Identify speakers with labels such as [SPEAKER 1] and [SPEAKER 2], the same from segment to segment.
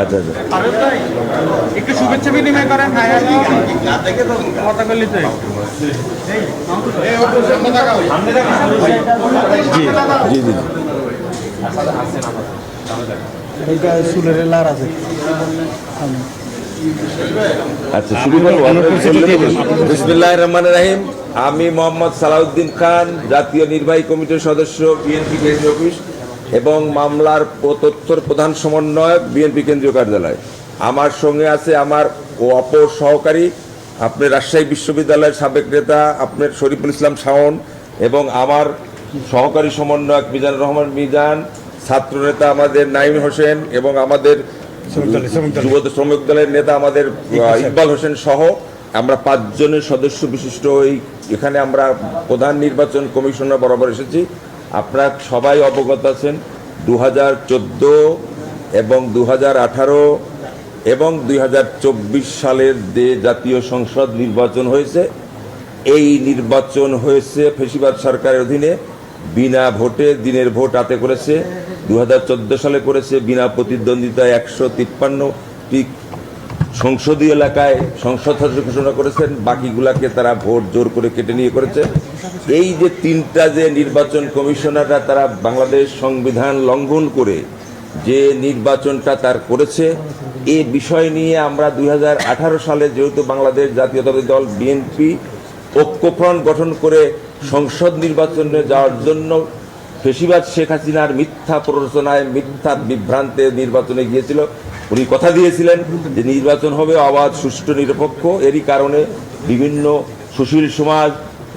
[SPEAKER 1] আচ্ছা আচ্ছা।
[SPEAKER 2] একটু শুভেচ্ছা বিনিময় করেন কথা বললি তো
[SPEAKER 1] জি জি জি।
[SPEAKER 3] এইটা চুলের লার আছে
[SPEAKER 1] আচ্ছা শুরু রাহিম। আমি মোহাম্মদ সালাউদ্দিন খান জাতীয় নির্বাহী কমিটির সদস্য বিএনপি কেন্দ্রীয় অফিস। এবং মামলার তথ্যর প্রধান সমন্বয়ক বিএনপি কেন্দ্রীয় কার্যালয়। আমার সঙ্গে আছে আমার ও অপর সহকারী আপনার রাজশাহী বিশ্ববিদ্যালয়ের সাবেক নেতা আপনার শরীফুল ইসলাম শাওন এবং আমার সহকারী সমন্বয়ক মিজান রহমান মিজান ছাত্রনেতা আমাদের নাইম হোসেন এবং আমাদের যুব শ্রমিক দলের নেতা আমাদের ইকবাল হোসেন সহ আমরা পাঁচজনের সদস্য বিশিষ্ট ওই এখানে আমরা প্রধান নির্বাচন কমিশনার বরাবর এসেছি। আপনারা সবাই অবগত আছেন দু হাজার চোদ্দ এবং দু হাজার আঠারো এবং দু হাজার চব্বিশ সালের যে জাতীয় সংসদ নির্বাচন হয়েছে, এই নির্বাচন হয়েছে ফেসিবাদ সরকারের অধীনে। বিনা ভোটে দিনের ভোট হাতে করেছে দু হাজার চোদ্দ সালে করেছে বিনা প্রতিদ্বন্দ্বিতায় একশো তিপ্পান্নটি সংসদীয় এলাকায় সংসদ ঘোষণা করেছেন, বাকিগুলাকে তারা ভোট জোর করে কেটে নিয়ে করেছে। এই যে তিনটা যে নির্বাচন কমিশনাররা তারা বাংলাদেশ সংবিধান লঙ্ঘন করে যে নির্বাচনটা তার করেছে এই বিষয় নিয়ে আমরা দু হাজার আঠারো সালে যেহেতু বাংলাদেশ জাতীয়তাবাদী দল বিএনপি ঐক্যফ্রন্ট গঠন করে সংসদ নির্বাচনে যাওয়ার জন্য ফেসিবাদ শেখ হাসিনার মিথ্যা প্ররোচনায় মিথ্যা বিভ্রান্তে নির্বাচনে গিয়েছিল। উনি কথা দিয়েছিলেন যে নির্বাচন হবে অবাধ, সুষ্ঠু, নিরপেক্ষ। এরই কারণে বিভিন্ন সুশীল সমাজ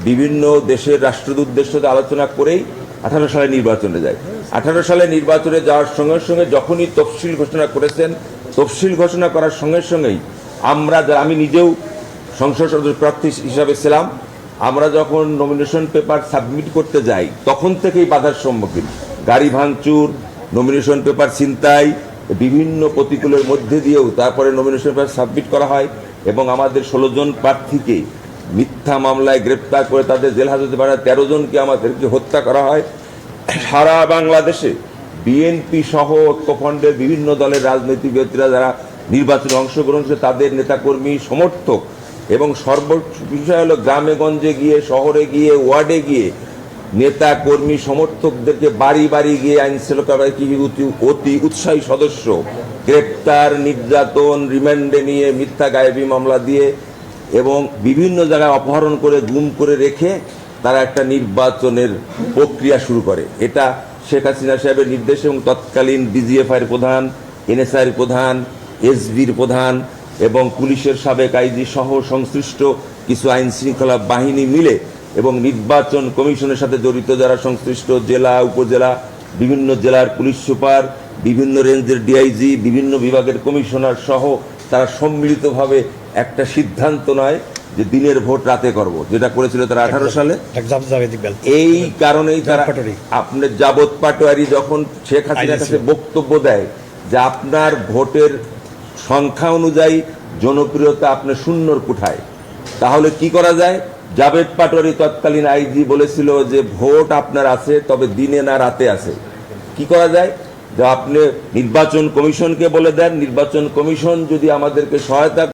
[SPEAKER 1] বিভিন্ন দেশের রাষ্ট্রদূত উদ্দেশ্যে আলোচনা করেই আঠারো সালে নির্বাচনে যায়। আঠারো সালে নির্বাচনে যাওয়ার সঙ্গে সঙ্গে যখনই তফসিল ঘোষণা করেছেন, তফসিল ঘোষণা করার সঙ্গে সঙ্গেই আমরা আমি নিজেও সংসদ সদস্য প্রার্থী হিসাবে ছিলাম, আমরা যখন নমিনেশন পেপার সাবমিট করতে যাই, তখন থেকেই বাধার সম্মুখীন। গাড়ি ভাঙচুর নমিনেশন পেপার ছিনতাই, বিভিন্ন প্রতিকূলের মধ্যে দিয়েও তারপরে নমিনেশন পেপার সাবমিট করা হয় এবং আমাদের ষোলো জন প্রার্থীকে মিথ্যা মামলায় গ্রেপ্তার করে তাদের জেল হাজতে পাঠায় তেরো জনকে আমাদেরকে হত্যা করা হয়। সারা বাংলাদেশে বিএনপি সহ ঐক্যফ্রন্টের বিভিন্ন দলের রাজনৈতিক ব্যক্তিরা যারা নির্বাচনে অংশগ্রহণ করেছে তাদের নেতাকর্মী, সমর্থক এবং সর্ব বিষয় হলো গ্রামে গঞ্জে গিয়ে, শহরে গিয়ে, ওয়ার্ডে গিয়ে নেতা কর্মী সমর্থকদেরকে বাড়ি বাড়ি গিয়ে আইন শৃঙ্খলা বাহিনী অতি- অতি উৎসাহী সদস্য গ্রেপ্তার, নির্যাতন, রিমান্ডে নিয়ে মিথ্যা গায়েবী মামলা দিয়ে এবং বিভিন্ন জায়গায় অপহরণ করে, গুম করে রেখে তারা একটা নির্বাচনের প্রক্রিয়া শুরু করে। এটা শেখ হাসিনা সাহেবের নির্দেশ এবং তৎকালীন ডিজিএফআইয়ের প্রধান, এনএসআইয়ের প্রধান, এসবির প্রধান এবং পুলিশের সাবেক আইজি সহ সংশ্লিষ্ট কিছু আইন শৃঙ্খলা বাহিনী মিলে এবং নির্বাচন কমিশনের সাথে জড়িত যারা সংশ্লিষ্ট জেলা, উপজেলা, বিভিন্ন জেলার পুলিশ সুপার, বিভিন্ন রেঞ্জের ডিআইজি, বিভিন্ন বিভাগের কমিশনার সহ তারা সম্মিলিতভাবে একটা সিদ্ধান্ত নয় যে দিনের ভোট রাতে করব যেটা করেছিল তারা আঠারো সালে। এই কারণেই তারা আপনার যাবত পাটোয়ারি যখন শেখ হাসিনার কাছে বক্তব্য দেয় যে আপনার ভোটের সংখ্যা অনুযায়ী জনপ্রিয়তা আপনার শূন্যর কোঠায় তাহলে কি করা যায়? জাভেদ পাটোয়ারি তৎকালীন আইজি বলেছিল যে ভোট আপনার আছে তবে দিনে না রাতে আছে। কি করা যায়? আপনি নির্বাচন কমিশনকে বলে দেন নির্বাচন কমিশন যদি আমাদেরকে সহায়তা